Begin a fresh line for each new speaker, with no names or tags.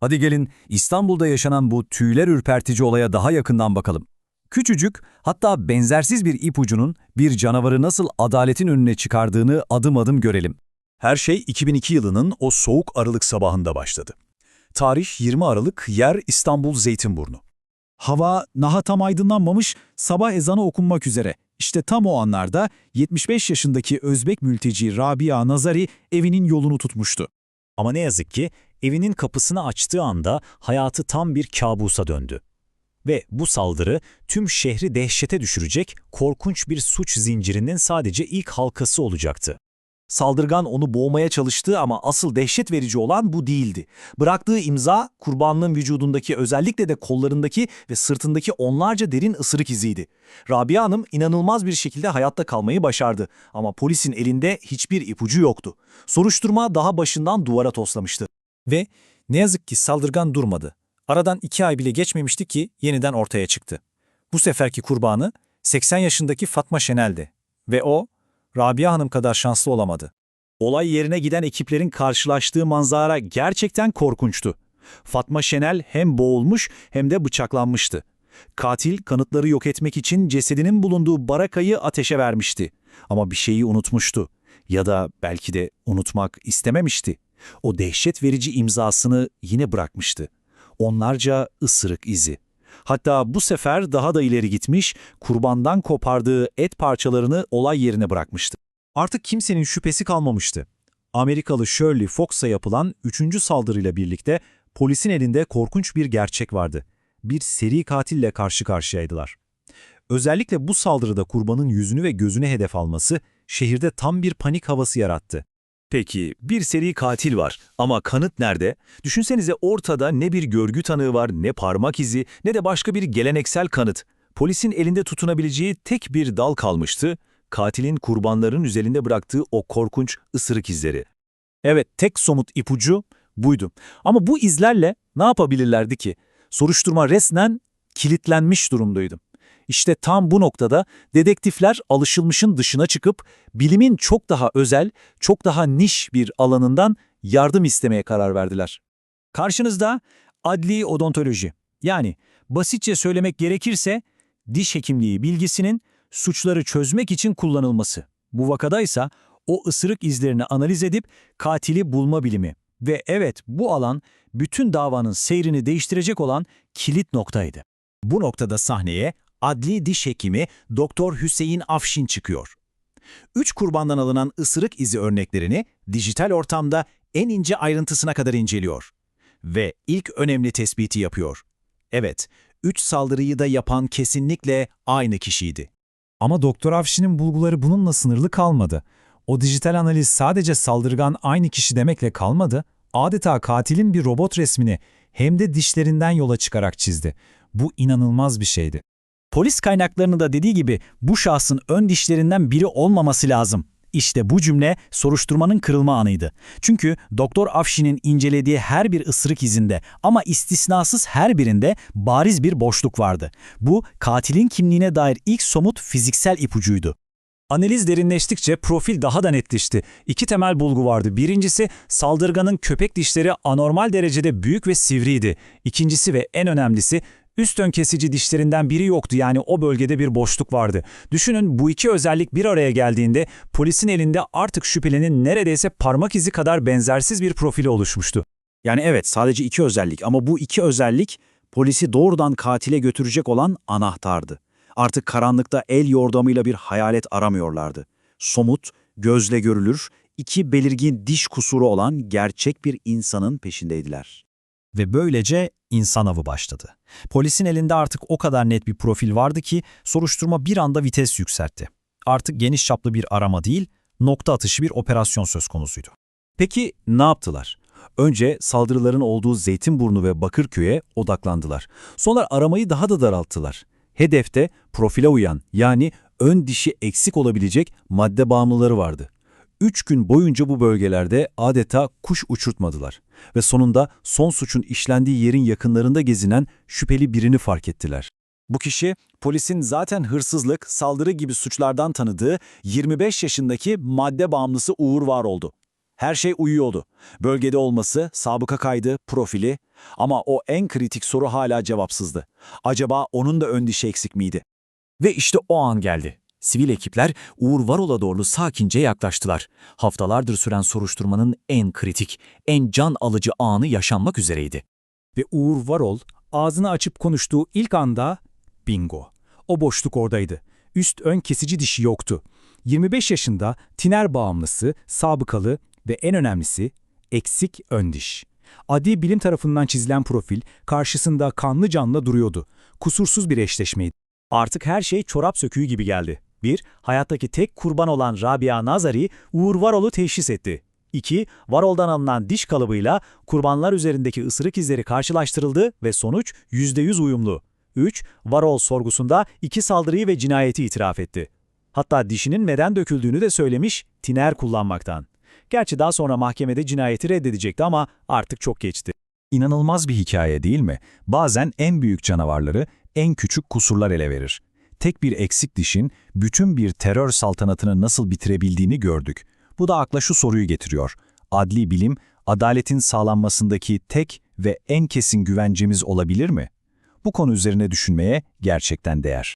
Hadi gelin İstanbul'da yaşanan bu tüyler ürpertici olaya daha yakından bakalım. Küçücük, hatta benzersiz bir ipucunun bir canavarı nasıl adaletin önüne çıkardığını adım adım görelim.
Her şey 2002 yılının o soğuk Aralık sabahında başladı. Tarih 20 Aralık, yer İstanbul Zeytinburnu. Hava naha tam aydınlanmamış, sabah ezanı okunmak üzere. İşte tam o anlarda 75 yaşındaki Özbek mülteci Rabia Nazari evinin yolunu tutmuştu. Ama ne yazık ki evinin kapısını açtığı anda hayatı tam bir kabusa döndü. Ve bu saldırı tüm şehri dehşete düşürecek korkunç bir suç zincirinin sadece ilk halkası olacaktı.
Saldırgan onu boğmaya çalıştı ama asıl dehşet verici olan bu değildi. Bıraktığı imza kurbanlığın vücudundaki özellikle de kollarındaki ve sırtındaki onlarca derin ısırık iziydi. Rabia Hanım inanılmaz bir şekilde hayatta kalmayı başardı ama polisin elinde hiçbir ipucu yoktu. Soruşturma daha başından duvara toslamıştı.
Ve ne yazık ki saldırgan durmadı. Aradan iki ay bile geçmemişti ki yeniden ortaya çıktı. Bu seferki kurbanı 80 yaşındaki Fatma Şenel'di. Ve o, Rabia Hanım kadar şanslı olamadı.
Olay yerine giden ekiplerin karşılaştığı manzara gerçekten korkunçtu. Fatma Şenel hem boğulmuş hem de bıçaklanmıştı. Katil kanıtları yok etmek için cesedinin bulunduğu barakayı ateşe vermişti. Ama bir şeyi unutmuştu. Ya da belki de unutmak istememişti. O dehşet verici imzasını yine bırakmıştı. Onlarca ısırık izi. Hatta bu sefer daha da ileri gitmiş, kurbandan kopardığı et parçalarını olay yerine bırakmıştı. Artık kimsenin şüphesi kalmamıştı. Amerikalı Shirley Fox'a yapılan üçüncü saldırıyla birlikte polisin elinde korkunç bir gerçek vardı. Bir seri katille karşı karşıyaydılar. Özellikle bu saldırıda kurbanın yüzünü ve gözünü hedef alması şehirde tam bir panik havası yarattı. Peki bir seri katil var ama kanıt nerede? Düşünsenize ortada ne bir görgü tanığı var, ne parmak izi, ne de başka bir geleneksel kanıt. Polisin elinde tutunabileceği tek bir dal kalmıştı, katilin kurbanların üzerinde bıraktığı o korkunç ısırık izleri. Evet, tek somut ipucu buydu. Ama bu izlerle ne yapabilirlerdi ki? Soruşturma resmen kilitlenmiş durumdaydı. İşte tam bu noktada dedektifler alışılmışın dışına çıkıp bilimin çok daha özel, çok daha niş bir alanından yardım istemeye karar verdiler. Karşınızda adli odontoloji. Yani basitçe söylemek gerekirse diş hekimliği bilgisinin suçları çözmek için kullanılması. Bu vakada ise o ısırık izlerini analiz edip katili bulma bilimi. Ve evet bu alan bütün davanın seyrini değiştirecek olan kilit noktaydı. Bu noktada sahneye adli diş hekimi Doktor Hüseyin Afşin çıkıyor. Üç kurbandan alınan ısırık izi örneklerini dijital ortamda en ince ayrıntısına kadar inceliyor. Ve ilk önemli tespiti yapıyor. Evet, üç saldırıyı da yapan kesinlikle aynı kişiydi.
Ama Doktor Afşin'in bulguları bununla sınırlı kalmadı. O dijital analiz sadece saldırgan aynı kişi demekle kalmadı, adeta katilin bir robot resmini hem de dişlerinden yola çıkarak çizdi. Bu inanılmaz bir şeydi.
Polis kaynaklarının da dediği gibi bu şahsın ön dişlerinden biri olmaması lazım. İşte bu cümle soruşturmanın kırılma anıydı. Çünkü Doktor Afşin'in incelediği her bir ısırık izinde ama istisnasız her birinde bariz bir boşluk vardı. Bu katilin kimliğine dair ilk somut fiziksel ipucuydu.
Analiz derinleştikçe profil daha da netleşti. İki temel bulgu vardı. Birincisi saldırganın köpek dişleri anormal derecede büyük ve sivriydi. İkincisi ve en önemlisi Üst ön kesici dişlerinden biri yoktu yani o bölgede bir boşluk vardı. Düşünün bu iki özellik bir araya geldiğinde polisin elinde artık şüphelinin neredeyse parmak izi kadar benzersiz bir profili oluşmuştu.
Yani evet sadece iki özellik ama bu iki özellik polisi doğrudan katile götürecek olan anahtardı. Artık karanlıkta el yordamıyla bir hayalet aramıyorlardı. Somut, gözle görülür, iki belirgin diş kusuru olan gerçek bir insanın peşindeydiler.
Ve böylece insan avı başladı. Polisin elinde artık o kadar net bir profil vardı ki soruşturma bir anda vites yükseltti. Artık geniş çaplı bir arama değil, nokta atışı bir operasyon söz konusuydu.
Peki ne yaptılar? Önce saldırıların olduğu Zeytinburnu ve Bakırköy'e odaklandılar. Sonra aramayı daha da daralttılar. Hedefte profile uyan yani ön dişi eksik olabilecek madde bağımlıları vardı. Üç gün boyunca bu bölgelerde adeta kuş uçurtmadılar ve sonunda son suçun işlendiği yerin yakınlarında gezinen şüpheli birini fark ettiler. Bu kişi polisin zaten hırsızlık, saldırı gibi suçlardan tanıdığı 25 yaşındaki madde bağımlısı Uğur var oldu.
Her şey uyuyordu. Bölgede olması, sabıka kaydı, profili ama o en kritik soru hala cevapsızdı. Acaba onun da ön dişi eksik miydi?
Ve işte o an geldi. Sivil ekipler Uğur Varol'a doğru sakince yaklaştılar. Haftalardır süren soruşturmanın en kritik, en can alıcı anı yaşanmak üzereydi.
Ve Uğur Varol ağzını açıp konuştuğu ilk anda bingo. O boşluk oradaydı. Üst ön kesici dişi yoktu. 25 yaşında tiner bağımlısı, sabıkalı ve en önemlisi eksik ön diş. Adi bilim tarafından çizilen profil karşısında kanlı canlı duruyordu. Kusursuz bir eşleşmeydi.
Artık her şey çorap söküğü gibi geldi. 1. Hayattaki tek kurban olan Rabia Nazari, Uğur Varol'u teşhis etti. 2. Varol'dan alınan diş kalıbıyla kurbanlar üzerindeki ısırık izleri karşılaştırıldı ve sonuç %100 uyumlu. 3. Varol sorgusunda iki saldırıyı ve cinayeti itiraf etti. Hatta dişinin neden döküldüğünü de söylemiş, tiner kullanmaktan. Gerçi daha sonra mahkemede cinayeti reddedecekti ama artık çok geçti.
İnanılmaz bir hikaye değil mi? Bazen en büyük canavarları en küçük kusurlar ele verir. Tek bir eksik dişin bütün bir terör saltanatını nasıl bitirebildiğini gördük. Bu da akla şu soruyu getiriyor. Adli bilim, adaletin sağlanmasındaki tek ve en kesin güvencemiz olabilir mi? Bu konu üzerine düşünmeye gerçekten değer.